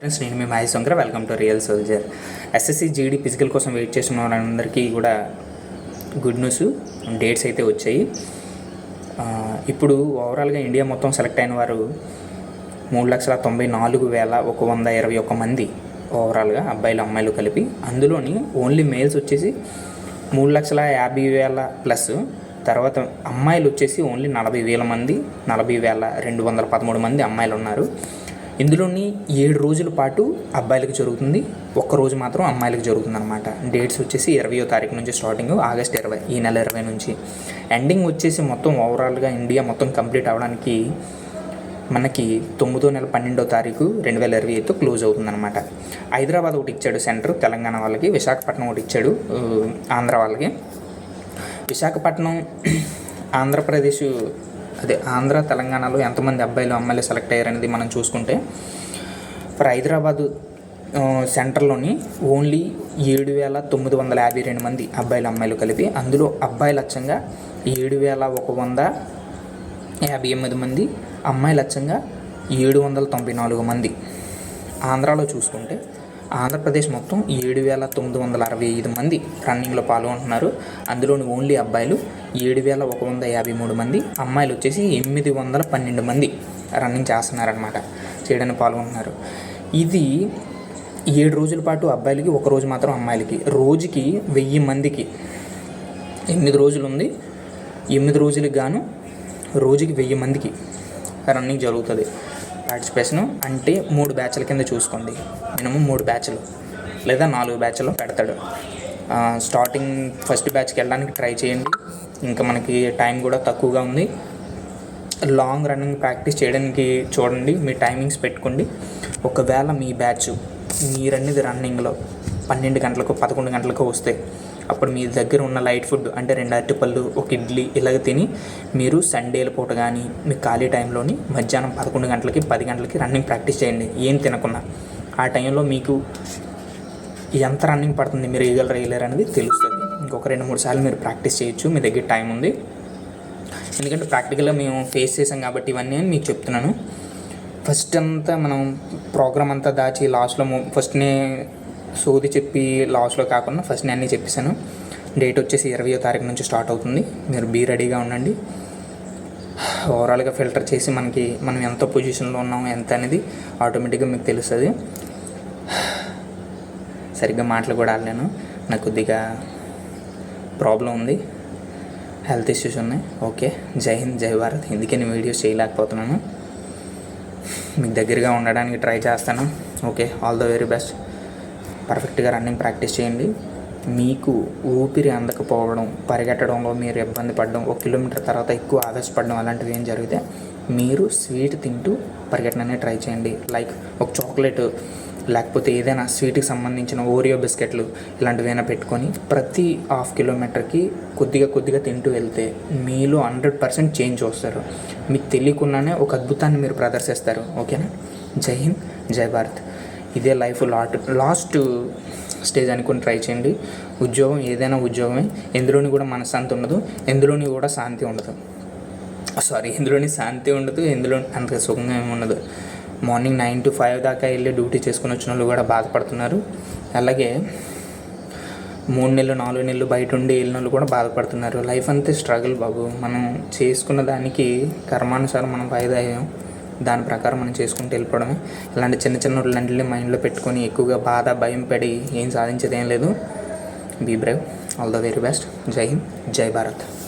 Friends నేను మీ Mahesh Shankar. Welcome to real soldier SSC GD physical కోసం wait చేస్తున్న వాళ్ళందరికీ కూడా గుడ్ న్యూస్ డేట్స్ అయితే వచ్చాయి. ఇప్పుడు ఓవరాల్గా ఇండియా మొత్తం సెలెక్ట్ అయిన వారు మూడు లక్షల తొంభై నాలుగు వేల ఒక వంద ఇరవై ఒక్క మంది ఓవరాల్గా అబ్బాయిలు అమ్మాయిలు కలిపి. అందులోని ఓన్లీ మేల్స్ వచ్చేసి మూడు లక్షల యాభై వేల ప్లస్ తర్వాత అమ్మాయిలు వచ్చేసి ఓన్లీ నలభై వేల మంది నలభై వేల రెండు వందల పదమూడు మంది అమ్మాయిలు ఉన్నారు. ఇందులోని ఏడు రోజుల పాటు అబ్బాయిలకు జరుగుతుంది. ఒక్క రోజు మాత్రం అమ్మాయిలకు జరుగుతుంది అనమాట డేట్స్ వచ్చేసి ఇరవయో తారీఖు నుంచి స్టార్టింగ్ ఆగస్ట్ ఇరవై ఈ నెల ఇరవై నుంచి. ఎండింగ్ వచ్చేసి మొత్తం ఓవరాల్గా ఇండియా మొత్తం కంప్లీట్ అవ్వడానికి మనకి తొమ్మిదో నెల పన్నెండో తారీఖు రెండు వేల ఇరవై ఐదుతో క్లోజ్ అవుతుందన్నమాట. హైదరాబాద్ ఒకటి ఇచ్చాడు సెంటర్ తెలంగాణ వాళ్ళకి. విశాఖపట్నం ఒకటి ఇచ్చాడు ఆంధ్ర వాళ్ళకి. విశాఖపట్నం ఆంధ్రప్రదేశ్ అదే ఆంధ్ర తెలంగాణలో ఎంతమంది అబ్బాయిలు అమ్మాయిలు సెలెక్ట్ అయ్యారనేది మనం చూసుకుంటే ఫర్ హైదరాబాదు సెంటర్లోని ఓన్లీ ఏడు వేల తొమ్మిది వందల యాభై రెండు మంది అబ్బాయిలు అమ్మాయిలు కలిపి అందులో అబ్బాయిలు లక్ష్యంగా ఏడు వేల ఒక వంద యాభై ఎనిమిది మంది అమ్మాయిలు లక్ష్యంగా ఏడు వందల తొంభై నాలుగు మంది. ఆంధ్రాలో చూసుకుంటే ఆంధ్రప్రదేశ్ మొత్తం ఏడు వేల తొమ్మిది వందల అరవై ఐదు మంది రన్నింగ్లో పాల్గొంటున్నారు. అందులోని ఓన్లీ అబ్బాయిలు ఏడు వేల ఒక వంద యాభై మూడు మంది అమ్మాయిలు వచ్చేసి ఎనిమిది వందల పన్నెండు మంది రన్నింగ్ చేస్తున్నారనమాట చేయడానికి పాల్గొంటున్నారు. ఇది ఏడు రోజుల పాటు అబ్బాయిలకి ఒక రోజు మాత్రం అమ్మాయిలకి రోజుకి వెయ్యి మందికి. ఎనిమిది రోజులు ఉంది ఎనిమిది రోజులకు గాను రోజుకి వెయ్యి మందికి రన్నింగ్ జరుగుతుంది. పార్టిసిపేషన్ అంటే మూడు బ్యాచ్ల కింద చూసుకోండి మినిమం మూడు బ్యాచ్లు లేదా నాలుగు బ్యాచ్లు పెడతాడు. స్టార్టింగ్ ఫస్ట్ బ్యాచ్కి వెళ్ళడానికి ట్రై చేయండి. ఇంకా మనకి టైం కూడా తక్కువగా ఉంది. లాంగ్ రన్నింగ్ ప్రాక్టీస్ చేయడానికి చూడండి. మీ టైమింగ్స్ పెట్టుకోండి. ఒకవేళ మీ బ్యాచ్ మీరన్నది రన్నింగ్లో పన్నెండు గంటలకు పదకొండు గంటలకు వస్తే అప్పుడు మీ దగ్గర ఉన్న లైట్ ఫుడ్ అంటే రెండు అరటిపళ్ళు ఒక ఇడ్లీ ఇలాగ తిని మీరు సండేల పూట కానీ మీ ఖాళీ టైంలోని మధ్యాహ్నం పదకొండు గంటలకి పది గంటలకి రన్నింగ్ ప్రాక్టీస్ చేయండి. ఏం తినకుండా ఆ టైంలో మీకు ఎంత రన్నింగ్ పడుతుంది మీరు వేయగలరు వేయలేరు అనేది తెలుస్తుంది. ఇంకొక రెండు మూడు సార్లు మీరు ప్రాక్టీస్ చేయొచ్చు మీ దగ్గర టైం ఉంది. ఎందుకంటే ప్రాక్టికల్గా మేము ఫేస్ చేసాం కాబట్టి ఇవన్నీ అని మీకు చెప్తున్నాను. ఫస్ట్ అంతా మనం ప్రోగ్రామ్ అంతా దాచి లాస్ట్లో ఫస్ట్నే సోది చెప్పి లాస్ట్లో కాకుండా ఫస్ట్ నేను అన్నీ చెప్పేశాను. డేట్ వచ్చేసి ఇరవయో తారీఖు నుంచి స్టార్ట్ అవుతుంది. మీరు బీ రెడీగా ఉండండి. ఓవరాల్గా ఫిల్టర్ చేసి మనకి మనం ఎంత పొజిషన్లో ఉన్నాం ఎంత అనేది ఆటోమేటిక్గా మీకు తెలుస్తుంది. సరిగ్గా మాటలు కూడా ఆడలేను నాకు కొద్దిగా ప్రాబ్లం ఉంది. హెల్త్ ఇష్యూస్ ఉన్నాయి. ఓకే జై హింద్ జై భారత్. ఇందుకే నేను వీడియోస్ చేయలేకపోతున్నాను? మీకు దగ్గరగా ఉండడానికి ట్రై చేస్తాను. Okay all the very best పర్ఫెక్ట్గా రన్నింగ్ ప్రాక్టీస్ చేయండి. మీకు ఊపిరి అందకపోవడం పరిగెట్టడంలో మీరు ఇబ్బంది పడడం ఒక కిలోమీటర్ తర్వాత ఎక్కువ ఆవేశపడడం అలాంటివి ఏం జరిగితే మీరు స్వీట్ తింటూ పరిగెట్టడానికి ట్రై చేయండి. లైక్ ఒక చాక్లెట్ లేకపోతే ఏదైనా స్వీట్కి సంబంధించిన ఓరియో బిస్కెట్లు ఇలాంటివైనా పెట్టుకొని ప్రతి హాఫ్ కిలోమీటర్కి కొద్దిగా కొద్దిగా తింటూ వెళ్తే మీలో హండ్రెడ్ పర్సెంట్ చేంజ్ వస్తారు. మీకు తెలియకుండానే ఒక అద్భుతాన్ని మీరు ప్రదర్శిస్తారు. ఓకేనా? జై హింద్ జై భారత్. ఇదే లైఫ్ లాట్ లాస్ట్ స్టేజ్ అనుకుని ట్రై చేయండి. ఉద్యోగం ఏదైనా ఉద్యోగమే. ఎందులోని కూడా మనశ్శాంతి ఉండదు. ఎందులోని కూడా శాంతి ఉండదు. సారీ ఇందులోని శాంతి ఉండదు ఎందులో అంత సుఖంగా ఏమి ఉండదు. మార్నింగ్ నైన్ టు ఫైవ్ దాకా వెళ్ళి డ్యూటీ చేసుకుని వచ్చిన వాళ్ళు కూడా బాధపడుతున్నారు. అలాగే మూడు నెలలు నాలుగు నెలలు బయట ఉండి వెళ్ళిన వాళ్ళు కూడా బాధపడుతున్నారు. లైఫ్ అంతే స్ట్రగుల్ బాబు. మనం చేసుకున్న దానికి కర్మానుసారం మనం వాయిదాయం దాని ప్రకారం మనం చేసుకుంటూ వెళ్ళిపోవడమే. ఇలాంటి చిన్న చిన్న వాటిని మైండ్లో పెట్టుకొని ఎక్కువగా బాధ భయం పడి ఏం సాధించేదేం లేదు. Be brave all the very best జై హింద్ జై భారత్